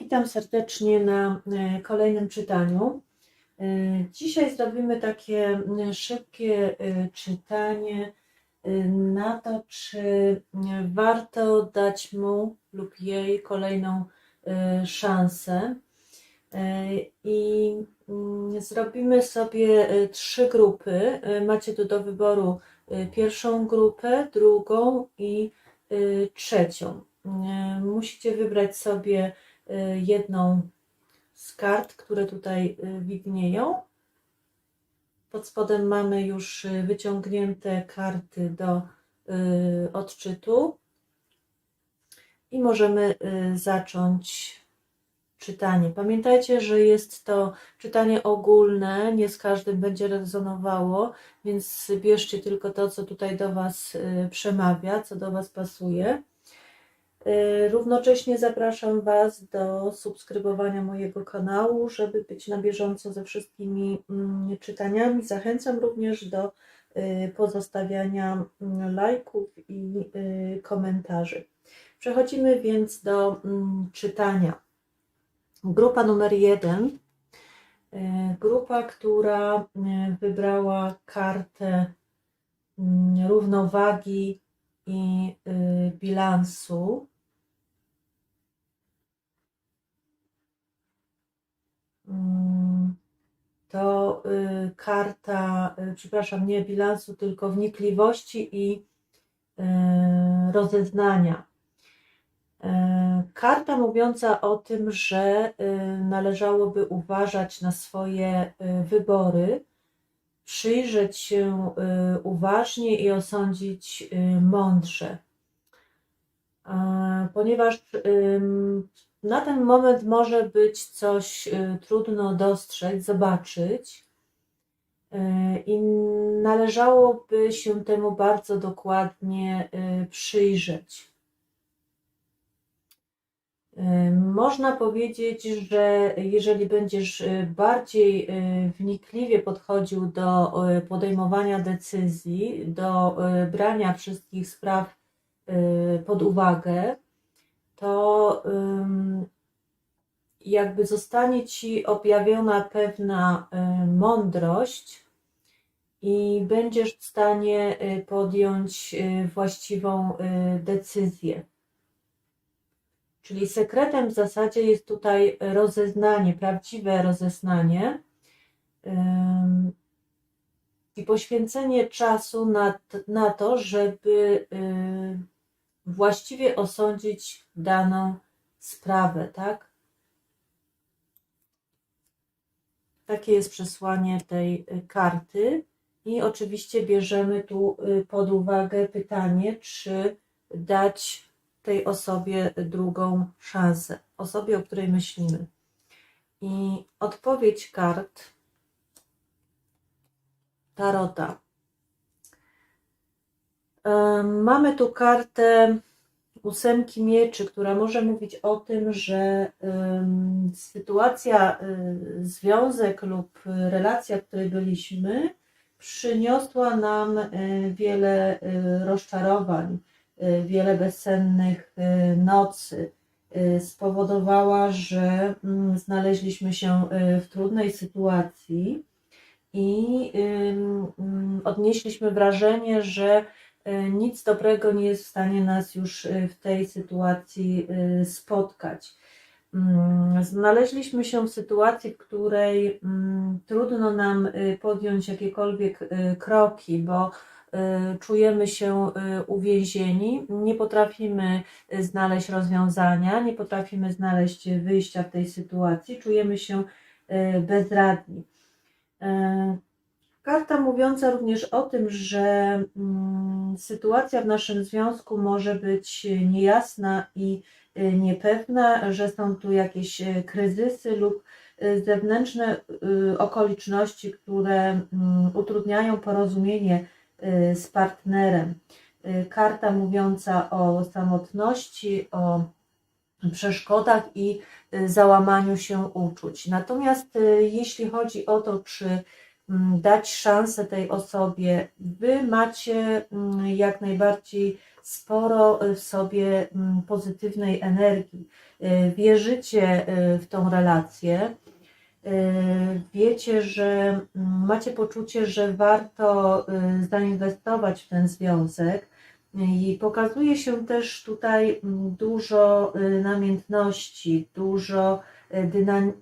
Witam serdecznie na e, kolejnym czytaniu. E, Dzisiaj zrobimy takie m, szybkie e, czytanie e, na to, czy warto dać mu lub jej kolejną e, szansę. E, I mm, zrobimy sobie e, trzy grupy. E, Macie tu do wyboru e, pierwszą grupę, drugą i e, trzecią. E, Musicie wybrać sobie jedną z kart, które tutaj y, widnieją. Pod spodem mamy już y, wyciągnięte karty do y, odczytu i możemy y, zacząć czytanie. Pamiętajcie, że jest to czytanie ogólne, nie z każdym będzie rezonowało, więc bierzcie tylko to, co tutaj do Was y, przemawia, co do Was pasuje. Y, Równocześnie zapraszam Was do subskrybowania mojego kanału, żeby być na bieżąco ze wszystkimi mm, czytaniami. Zachęcam również do y, pozostawiania mm, lajków i y, komentarzy. Przechodzimy więc do mm, czytania. Grupa numer jeden. Grupa, która wybrała kartę równowagi i bilansu. To y, karta, y, przepraszam, nie bilansu, tylko wnikliwości i y, rozeznania. Karta mówiąca o tym, że należałoby uważać na swoje wybory, przyjrzeć się uważnie i osądzić mądrze. Ponieważ na ten moment może być coś y, trudno dostrzec, zobaczyć y, i należałoby się temu bardzo dokładnie y, przyjrzeć. Można powiedzieć, że jeżeli będziesz bardziej wnikliwie podchodził do podejmowania decyzji, do brania wszystkich spraw pod uwagę, to jakby zostanie ci objawiona pewna y, mądrość i będziesz w stanie y, podjąć y, właściwą decyzję. Czyli sekretem w zasadzie jest tutaj rozeznanie, prawdziwe rozeznanie i poświęcenie czasu na, na to, żeby właściwie osądzić daną sprawę, tak? Takie jest przesłanie tej y, karty. I oczywiście bierzemy tu y, pod uwagę pytanie, czy dać tej osobie drugą szansę, osobie, o której myślimy. I odpowiedź kart Tarota. Mamy tu kartę ósemki mieczy, która może mówić o tym, że sytuacja, y, związek lub relacja, w której byliśmy, przyniosła nam y, wiele y, rozczarowań, y, wiele bezsennych nocy. Spowodowała, że mm, znaleźliśmy się w trudnej sytuacji i ym, odnieśliśmy wrażenie, że nic dobrego nie jest w stanie nas już y, w tej sytuacji y, spotkać. Mm, Znaleźliśmy się w sytuacji, w której mm, trudno nam podjąć jakiekolwiek kroki, bo czujemy się uwięzieni, nie potrafimy znaleźć rozwiązania, nie potrafimy znaleźć wyjścia w tej sytuacji, czujemy się bezradni. E, Karta mówiąca również o tym, że mm, sytuacja w naszym związku może być niejasna i y, niepewna, że są tu jakieś y, kryzysy lub y, zewnętrzne okoliczności, które mm, utrudniają porozumienie z partnerem. Karta mówiąca o samotności, o przeszkodach i załamaniu się uczuć. Natomiast jeśli chodzi o to, czy dać szansę tej osobie, wy macie mm, jak najbardziej sporo w sobie mm, pozytywnej energii. Y, Wierzycie y, w tą relację. Y, Wiecie, że mm, macie poczucie, że warto y, zainwestować w ten związek. I pokazuje się też tutaj mm, dużo y, namiętności, dużo y,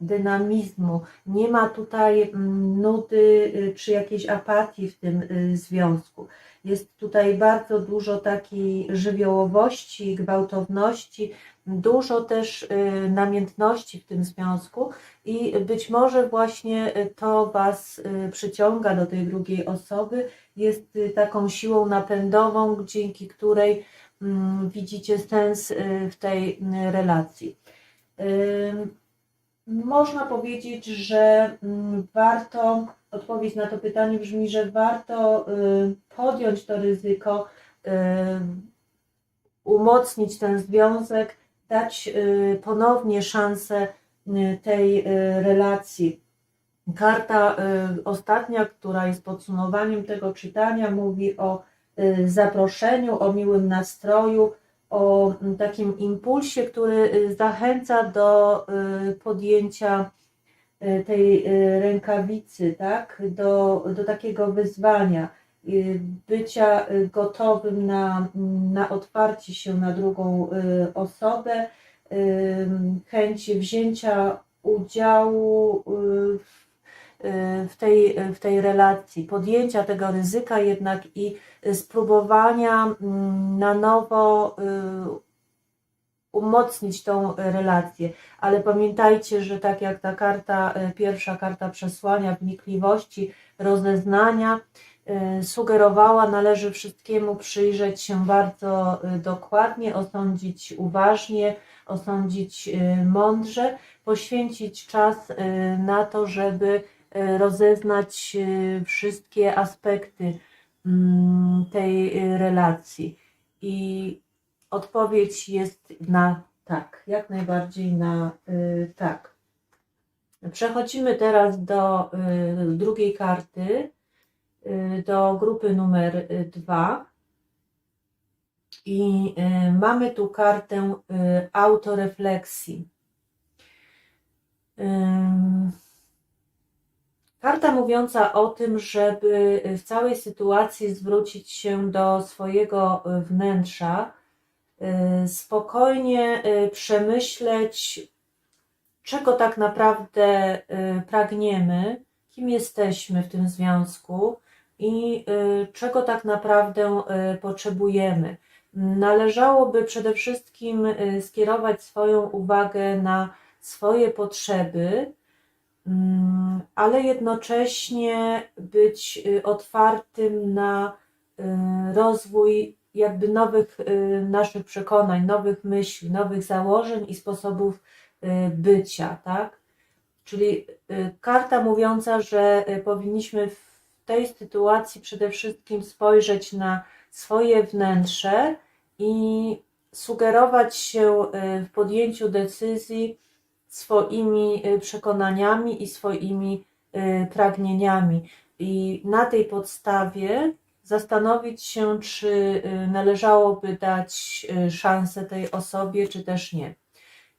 dynamizmu. Nie ma tutaj mm, nudy y, czy jakiejś apatii w tym y, związku. Jest tutaj bardzo dużo takiej żywiołowości, gwałtowności, dużo też y, namiętności w tym związku i być może właśnie to Was przyciąga do tej drugiej osoby, jest taką siłą napędową, dzięki której mm, widzicie sens w tej relacji. Można powiedzieć, że mm, warto, odpowiedź na to pytanie brzmi, że warto y, podjąć to ryzyko, y, umocnić ten związek, dać y, ponownie szansę tej relacji. Karta ostatnia, która jest podsumowaniem tego czytania, mówi o zaproszeniu, o miłym nastroju, o takim impulsie, który y, zachęca do y, podjęcia y, tej rękawicy, tak? do, do takiego wyzwania, bycia gotowym na, na otwarcie się na drugą osobę, chęć wzięcia udziału w w tej, w tej relacji, podjęcia tego ryzyka jednak i spróbowania mm, na nowo y, umocnić tą relację. Ale pamiętajcie, że tak jak ta karta, y, pierwsza karta przesłania, wnikliwości, rozeznania y, sugerowała, należy wszystkiemu przyjrzeć się bardzo y, dokładnie, osądzić uważnie, osądzić y, mądrze, poświęcić czas y, na to, żeby y, rozeznać y, wszystkie aspekty mm, tej y, relacji. I odpowiedź jest na tak, jak najbardziej na tak. Przechodzimy teraz do drugiej karty, do grupy numer dwa. I mamy tu kartę autorefleksji. Karta mówiąca o tym, żeby w całej sytuacji zwrócić się do swojego wnętrza, y, spokojnie y, przemyśleć, czego tak naprawdę pragniemy, kim jesteśmy w tym związku i czego tak naprawdę potrzebujemy. Należałoby przede wszystkim skierować swoją uwagę na swoje potrzeby, ale jednocześnie być y, otwartym na y, rozwój jakby nowych y, naszych przekonań, nowych myśli, nowych założeń i sposobów bycia, tak? Czyli karta mówiąca, że powinniśmy w tej sytuacji przede wszystkim spojrzeć na swoje wnętrze i sugerować się w podjęciu decyzji swoimi y, przekonaniami i swoimi y, pragnieniami. I na tej podstawie zastanowić się, czy y, należałoby dać szansę tej osobie, czy też nie.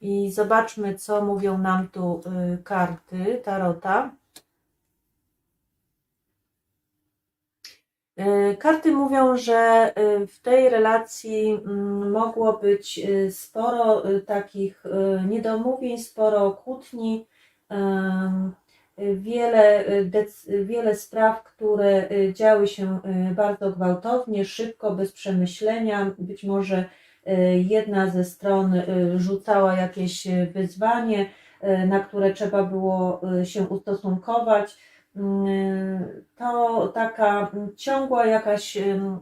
I zobaczmy, co mówią nam tu karty Tarota. Karty mówią, że y, w tej relacji mm, mogło być y, sporo takich niedomówień, sporo kłótni, wiele, wiele spraw, które działy się bardzo gwałtownie, szybko, bez przemyślenia. Być może jedna ze stron rzucała jakieś wyzwanie, na które trzeba było się ustosunkować to taka ciągła jakaś ym,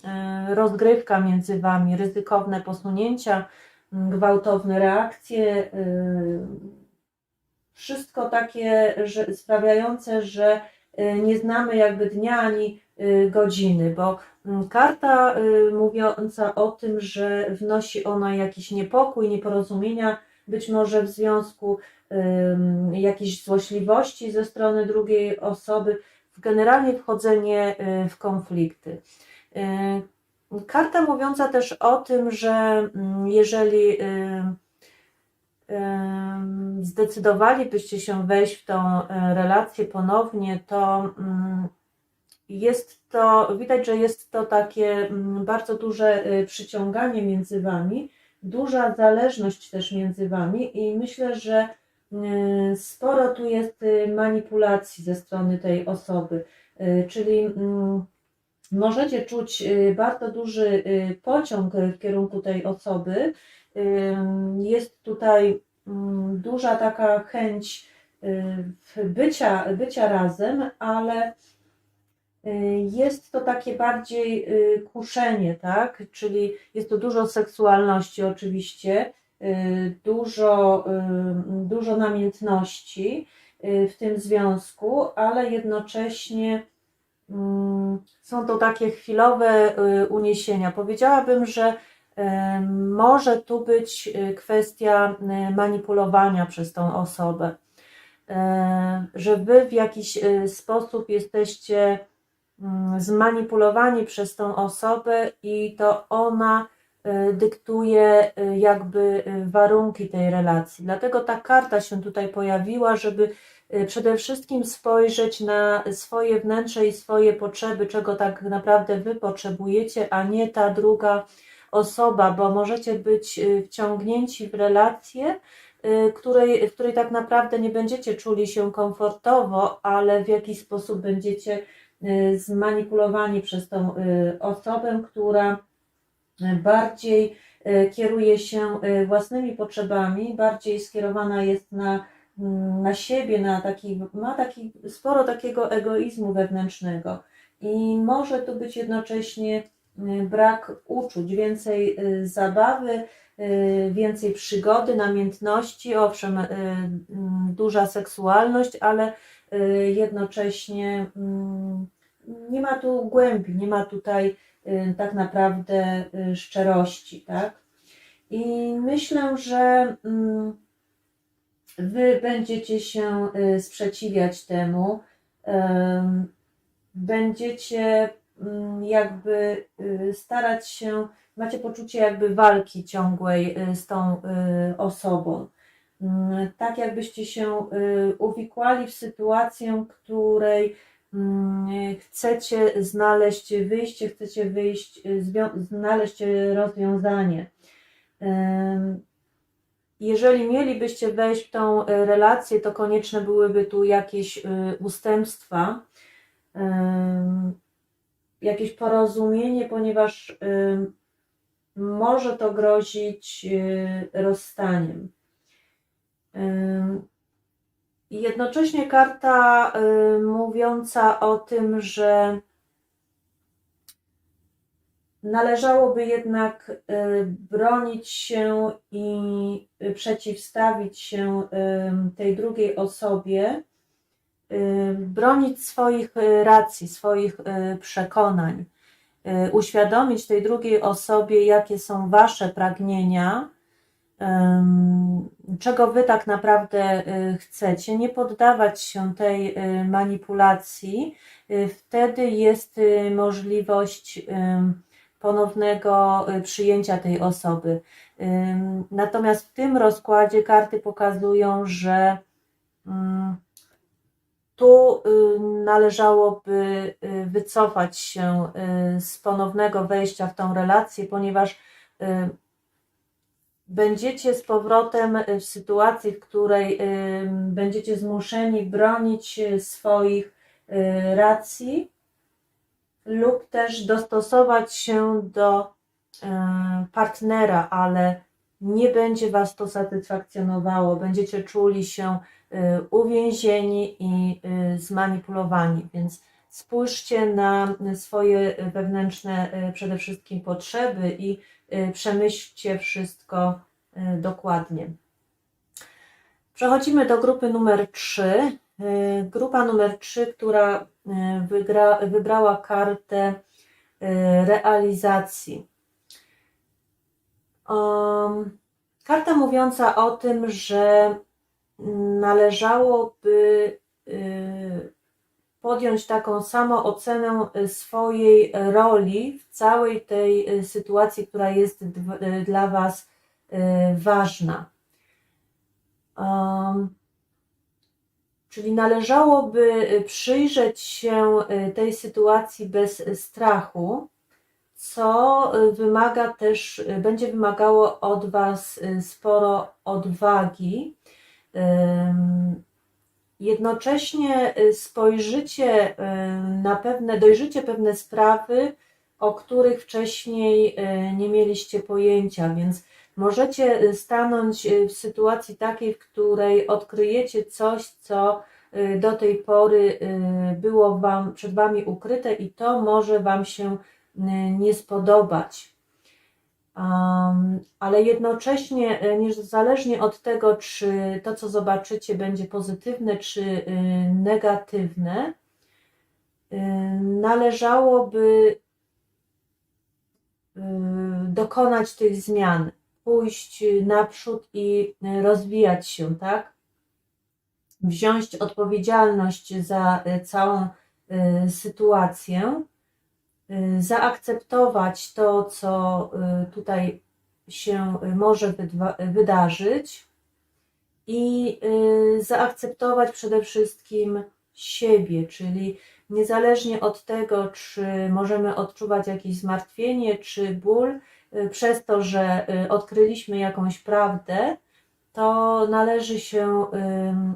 y, rozgrywka między wami, ryzykowne posunięcia, gwałtowne reakcje, y, wszystko takie że, sprawiające, że y, nie znamy jakby dnia ani y, godziny, bo karta y, mówiąca o tym, że wnosi ona jakiś niepokój, nieporozumienia, być może w związku ym, jakiejś złośliwości ze strony drugiej osoby, generalnie wchodzenie y, w konflikty. Y, karta mówiąca też o tym, że mm, jeżeli y, zdecydowalibyście się wejść w tą relację ponownie, to mm, jest to, widać, że jest to takie mm, bardzo duże przyciąganie między wami, duża zależność też między wami i myślę, że y, sporo tu jest y, manipulacji ze strony tej osoby, Y, czyli mm, możecie czuć y, bardzo duży y, pociąg w kierunku tej osoby. Jest tutaj mm, duża taka chęć bycia, bycia razem, ale jest to takie bardziej y, kuszenie, tak? Czyli jest to dużo seksualności oczywiście, y, dużo, y, dużo namiętności y, w tym związku, ale jednocześnie mm, są to takie chwilowe y, uniesienia. Powiedziałabym, że może tu być y, kwestia y, manipulowania przez tą osobę, że wy w jakiś y, sposób jesteście zmanipulowani przez tą osobę i to ona y, dyktuje y, jakby y, warunki tej relacji. Dlatego ta karta się tutaj pojawiła, żeby przede wszystkim spojrzeć na swoje wnętrze i swoje potrzeby, czego tak naprawdę wy potrzebujecie, a nie ta druga osoba, bo możecie być wciągnięci w relację, której, w której tak naprawdę nie będziecie czuli się komfortowo, ale w jakiś sposób będziecie zmanipulowani przez tą y, osobę, która y, bardziej y, kieruje się y, własnymi potrzebami, bardziej skierowana jest na, mm, na siebie, na taki, ma taki, sporo takiego egoizmu wewnętrznego. I może tu być jednocześnie y, brak uczuć, więcej y, zabawy, y, więcej przygody, namiętności, owszem, y, mm, duża seksualność, ale y, jednocześnie mm, nie ma tu głębi, nie ma tutaj y, tak naprawdę y, szczerości, tak? I myślę, że mm, wy będziecie się y, sprzeciwiać temu, em, będziecie mm, jakby starać się, macie poczucie jakby walki ciągłej z tą osobą. Mm, Tak jakbyście się uwikłali w sytuację, której chcecie znaleźć wyjście, chcecie wyjść, y, znaleźć y, rozwiązanie. Jeżeli mielibyście wejść w tą y, relację, to konieczne byłyby tu jakieś y, ustępstwa, jakieś porozumienie, ponieważ może to grozić y, rozstaniem. Jednocześnie karta y, mówiąca o tym, że należałoby jednak y, bronić się i y, przeciwstawić się ym, tej drugiej osobie, y, bronić swoich y, racji, swoich y, przekonań, y, uświadomić tej drugiej osobie, jakie są wasze pragnienia, czego wy tak naprawdę y, chcecie, nie poddawać się tej y, manipulacji, y, wtedy jest możliwość ponownego przyjęcia tej osoby. Natomiast w tym rozkładzie karty pokazują, że mm, tu należałoby wycofać się z ponownego wejścia w tą relację, ponieważ będziecie z powrotem y, w sytuacji, w której y, będziecie zmuszeni bronić y, swoich racji lub też dostosować się do partnera, ale nie będzie Was to satysfakcjonowało, będziecie czuli się uwięzieni i zmanipulowani, więc spójrzcie na swoje wewnętrzne przede wszystkim potrzeby i przemyślcie wszystko y, dokładnie. Przechodzimy do grupy numer 3. Grupa numer 3, która y, wygra, wybrała kartę y, realizacji. Um, karta mówiąca o tym, że należałoby y, podjąć taką samoocenę y, swojej roli w całej tej y, sytuacji, która jest y, dla Was y, ważna. Um, czyli należałoby y, przyjrzeć się y, tej sytuacji bez strachu, co y, wymaga też, y, będzie wymagało od Was y, sporo odwagi. Jednocześnie y, spojrzycie y, na pewne, dojrzycie pewne sprawy, o których wcześniej y, nie mieliście pojęcia, więc możecie stanąć w sytuacji takiej, w której odkryjecie coś, co do tej pory było wam, przed Wami ukryte i to może Wam się nie spodobać. Um, ale jednocześnie, y, niezależnie od tego, czy to, co zobaczycie, będzie pozytywne, czy y, negatywne, y, należałoby y, dokonać tych zmian, pójść naprzód i y, rozwijać się, tak? Wziąć odpowiedzialność za y, całą y, sytuację zaakceptować to, co y, tutaj się y, może wydarzyć i y, zaakceptować przede wszystkim siebie, czyli niezależnie od tego, czy możemy odczuwać jakieś zmartwienie czy ból, y, przez to, że y, odkryliśmy jakąś prawdę, to należy się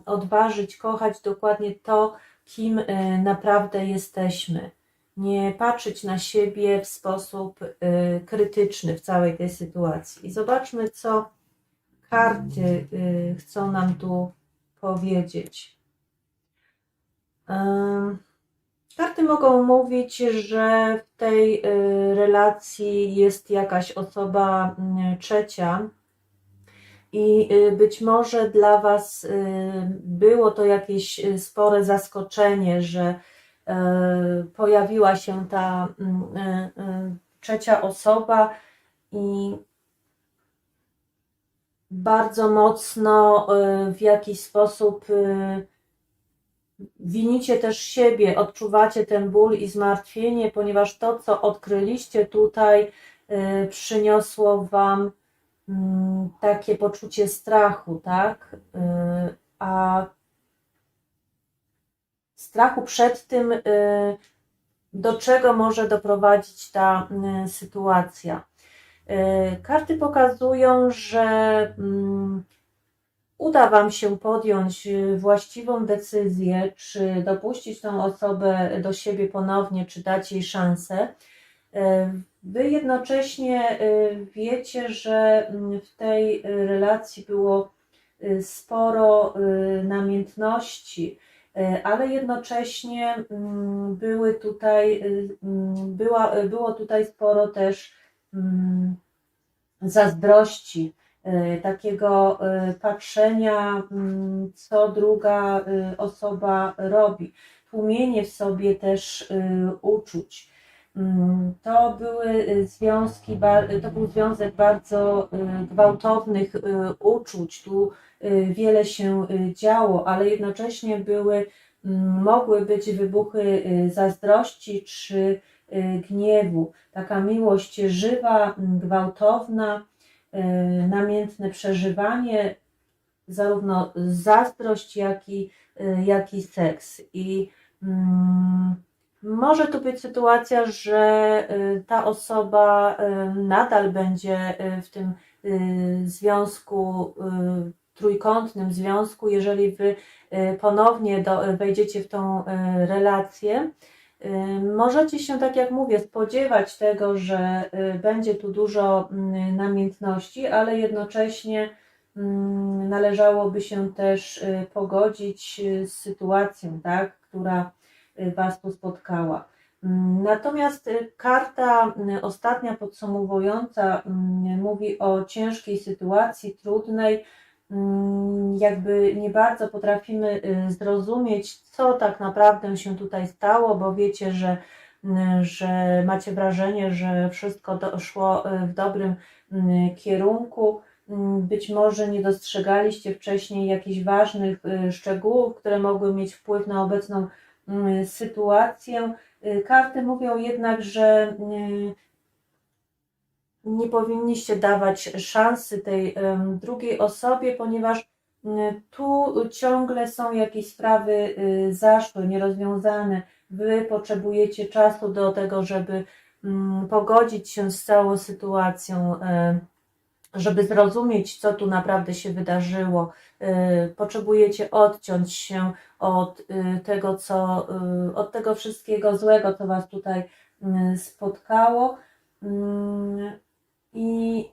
odważyć kochać dokładnie to, kim y, naprawdę jesteśmy nie patrzeć na siebie w sposób y, krytyczny w całej tej sytuacji. I zobaczmy, co karty y, chcą nam tu powiedzieć. Karty mogą mówić, że w tej y, relacji jest jakaś osoba y, trzecia, i być może dla Was było to jakieś spore zaskoczenie, że pojawiła się ta mm, y, y, trzecia osoba i bardzo mocno w jakiś sposób winicie też siebie, odczuwacie ten ból i zmartwienie, ponieważ to, co odkryliście tutaj, przyniosło Wam mm, takie poczucie strachu, tak? A strachu przed tym, y, do czego może doprowadzić ta y, sytuacja. Y, Karty pokazują, że mm, uda Wam się podjąć właściwą decyzję, czy dopuścić tą osobę do siebie ponownie, czy dać jej szansę. Wy jednocześnie wiecie, że mm, w tej relacji było sporo namiętności, ale jednocześnie mm, były tutaj, y, mm, była, y, było tutaj sporo też mm, zazdrości, y, takiego y, patrzenia, co druga y, osoba robi, tłumienie w sobie też y, uczuć. To były y, związki, to był związek bardzo y, gwałtownych y, uczuć. Tu y, wiele się y, działo, ale jednocześnie były, mm, mogły być wybuchy y, zazdrości czy y, gniewu. Taka miłość żywa, mm, gwałtowna, y, namiętne przeżywanie, zarówno zazdrość, jak i, y, jak i seks. I mm, może tu być sytuacja, że y, ta osoba y, nadal będzie y, w tym y, związku, y, trójkątnym związku, jeżeli wy y, ponownie do, wejdziecie w tą y, relację. Możecie się, tak jak mówię, spodziewać tego, że będzie tu dużo mm, namiętności, ale jednocześnie mm, należałoby się też pogodzić z sytuacją, tak, która Was tu spotkała. Mm, Natomiast karta ostatnia podsumowująca mówi o ciężkiej sytuacji, trudnej, jakby nie bardzo potrafimy y, zrozumieć, co tak naprawdę się tutaj stało, bo wiecie, że, y, że macie wrażenie, że wszystko do, szło y, w dobrym kierunku. Mm, Być może nie dostrzegaliście wcześniej jakichś ważnych szczegółów, które mogły mieć wpływ na obecną mm, sytuację. Karty mówią jednak, że nie powinniście dawać szansy tej drugiej osobie, ponieważ tu ciągle są jakieś sprawy y, zaszłe, nierozwiązane. Wy potrzebujecie czasu do tego, żeby pogodzić się z całą sytuacją, żeby zrozumieć, co tu naprawdę się wydarzyło. Y, Potrzebujecie odciąć się od y, tego, co, od tego wszystkiego złego, co Was tutaj spotkało. I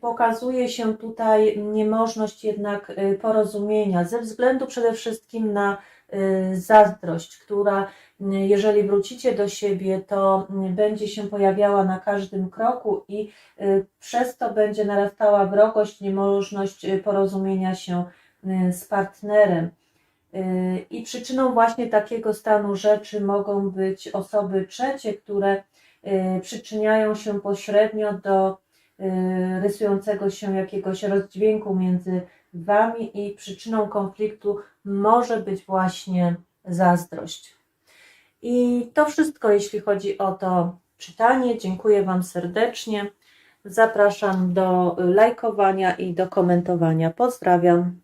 pokazuje się tutaj niemożność jednak y, porozumienia ze względu przede wszystkim na y, zazdrość, która y, jeżeli wrócicie do siebie, to będzie się pojawiała na każdym kroku i przez to będzie narastała wrogość, niemożność porozumienia się z partnerem. I przyczyną właśnie takiego stanu rzeczy mogą być osoby trzecie, które przyczyniają się pośrednio do y, rysującego się jakiegoś rozdźwięku między Wami i przyczyną konfliktu może być właśnie zazdrość. I to wszystko, jeśli chodzi o to czytanie. Dziękuję Wam serdecznie. Zapraszam do lajkowania i do komentowania. Pozdrawiam.